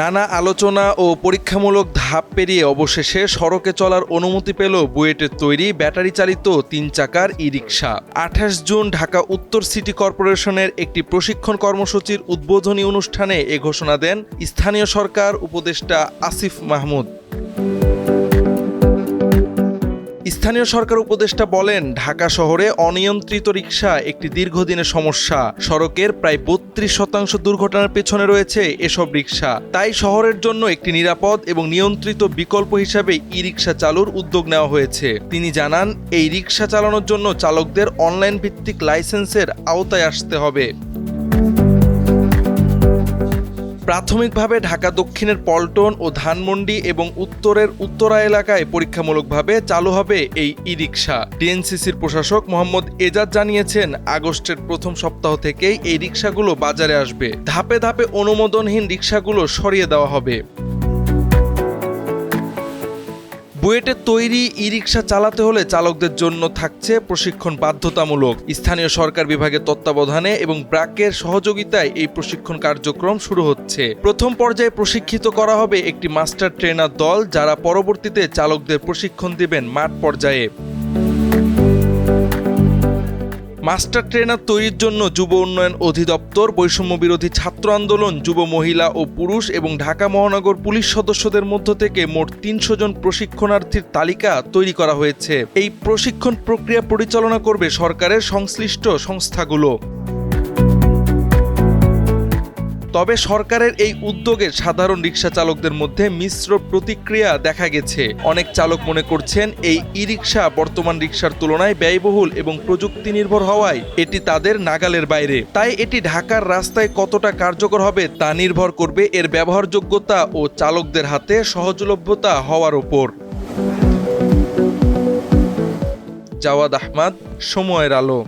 নানা আলোচনা ও পরীক্ষামূলক ধাপ পেরিয়ে অবশেষে সড়কে চলার অনুমতি পেল বুয়েটের তৈরি ব্যাটারি চালিত তিন চাকার ই রিক্সা আঠাশ জুন ঢাকা উত্তর সিটি কর্পোরেশনের একটি প্রশিক্ষণ কর্মসূচির উদ্বোধনী অনুষ্ঠানে এ ঘোষণা দেন স্থানীয় সরকার উপদেষ্টা আসিফ মাহমুদ। স্থানীয় সরকার উপদেষ্টা বলেন, ঢাকা শহরে অনিয়ন্ত্রিত রিক্সা একটি দীর্ঘদিনের সমস্যা। সড়কের প্রায় বত্রিশ শতাংশ দুর্ঘটনার পেছনে রয়েছে এসব রিক্সা তাই শহরের জন্য একটি নিরাপদ এবং নিয়ন্ত্রিত বিকল্প হিসাবে ই রিক্সা চালুর উদ্যোগ নেওয়া হয়েছে। তিনি জানান, এই রিক্সা চালানোর জন্য চালকদের অনলাইন ভিত্তিক লাইসেন্সের আওতায় আসতে হবে। প্রাথমিকভাবে ঢাকা দক্ষিণের পল্টন ও ধানমন্ডি এবং উত্তরের উত্তরা এলাকায় পরীক্ষামূলকভাবে চালু হবে এই ই রিক্সা ডিএনসিসির প্রশাসক মোহাম্মদ এজাজ জানিয়েছেন, আগস্টের প্রথম সপ্তাহ থেকেই এই রিক্সাগুলো বাজারে আসবে। ধাপে ধাপে অনুমোদনহীন রিক্সাগুলো সরিয়ে দেওয়া হবে। বুয়েটের তৈরি ই রিক্সা চালাতে হলে চালকদের জন্য থাকছে প্রশিক্ষণ বাধ্যতামূলক। স্থানীয় সরকার বিভাগের তত্ত্বাবধানে এবং ব্র্যাকের সহযোগিতায় এই প্রশিক্ষণ কার্যক্রম শুরু হচ্ছে। প্রথম পর্যায়ে প্রশিক্ষিত করা হবে একটি মাস্টার ট্রেনার দল, যারা পরবর্তীতে চালকদের প্রশিক্ষণ দেবেন মাঠ পর্যায়ে। মাস্টার ট্রেনার তৈরির জন্য যুব উন্নয়ন অধিদপ্তর বৈষম্য বিরোধী ছাত্র আন্দোলন, যুব মহিলা ও পুরুষ এবং ঢাকা মহানগর পুলিশ সদস্যদের মধ্য থেকে মোট তিনশো জন প্রশিক্ষণার্থীর তালিকা তৈরি করা হয়েছে। এই প্রশিক্ষণ প্রক্রিয়া পরিচালনা করবে সরকারের সংশ্লিষ্ট সংস্থাগুলো। তবে সরকারের এই উদ্যোগে সাধারণ রিক্সা চালকদের মধ্যে মিশ্র প্রতিক্রিয়া দেখা গেছে। অনেক চালক মনে করছেন এই ই রিক্সা বর্তমান রিক্সার তুলনায় ব্যয়বহুল এবং প্রযুক্তি নির্ভর হওয়ায় এটি তাদের নাগালের বাইরে। তাই এটি ঢাকার রাস্তায় কতটা কার্যকর হবে তা নির্ভর করবে এর ব্যবহারযোগ্যতা ও চালকদের হাতে সহজলভ্যতা হওয়ার ওপর। জাওয়াদ আহমদ, সময়ের আলো।